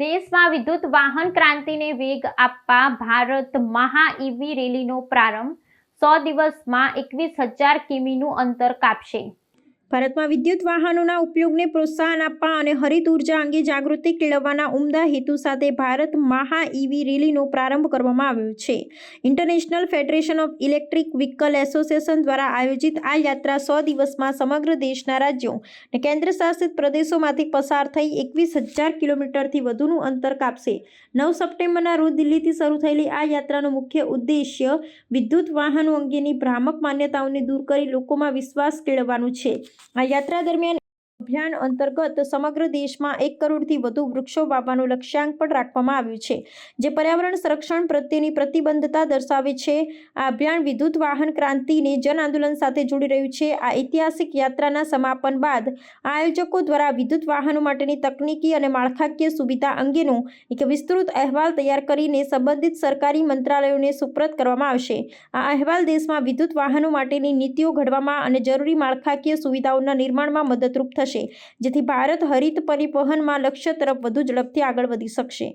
દેશમાં વિદ્યુત વાહન ક્રાંતિને વેગ આપવા ભારત મહા ઈવી રેલીનો પ્રારંભ. સો દિવસમાં એકવીસ હજાર કિમીનું અંતર કાપશે. ભારતમાં વિદ્યુત વાહનોના ઉપયોગને પ્રોત્સાહન આપવા અને હરિત ઊર્જા અંગે જાગૃતિ કેળવવાના ઉમદા હેતુ સાથે ભારત મહા ઈવી રેલીનો પ્રારંભ કરવામાં આવ્યો છે. International federation of electric vehicle association દ્વારા આયોજિત આ યાત્રા સો દિવસમાં સમગ્ર દેશના રાજ્યો અને કેન્દ્રશાસિત પ્રદેશોમાંથી પસાર થઈ એકવીસ હજાર કિલોમીટરથી વધુનું અંતર કાપશે. નવ સપ્ટેમ્બરના રોજ દિલ્હીથી શરૂ થયેલી આ યાત્રાનો મુખ્ય ઉદ્દેશ્ય વિદ્યુત વાહનો અંગેની ભ્રામક માન્યતાઓને દૂર કરી લોકોમાં વિશ્વાસ કેળવવાનું છે. આ યાત્રા દરમિયાન અભિયાન અંતર્ગત સમગ્ર દેશમાં એક કરોડથી વધુ વૃક્ષો વાવવાનું લક્ષ્યાંક પણ રાખવામાં આવ્યું છે, જે પર્યાવરણ સંરક્ષણ પ્રત્યેની પ્રતિબદ્ધતા દર્શાવે છે. આ અભિયાન વિદ્યુત વાહન ક્રાંતિને જન આંદોલન સાથે જોડી રહ્યું છે. આ ઐતિહાસિક યાત્રાના સમાપન બાદ આયોજકો દ્વારા વિદ્યુત વાહનો માટેની તકનીકી અને માળખાકીય સુવિધા અંગેનો એક વિસ્તૃત અહેવાલ તૈયાર કરીને સંબંધિત સરકારી મંત્રાલયોને સુપ્રત કરવામાં આવશે. આ અહેવાલ દેશમાં વિદ્યુત વાહનો માટેની નીતિઓ ઘડવામાં અને જરૂરી માળખાકીય સુવિધાઓના નિર્માણમાં મદદરૂપ થશે જેથી ભારત હરિત પરિવહનમાં લક્ષ્ય તરફ વધુ ઝડપથી આગળ વધી શકશે.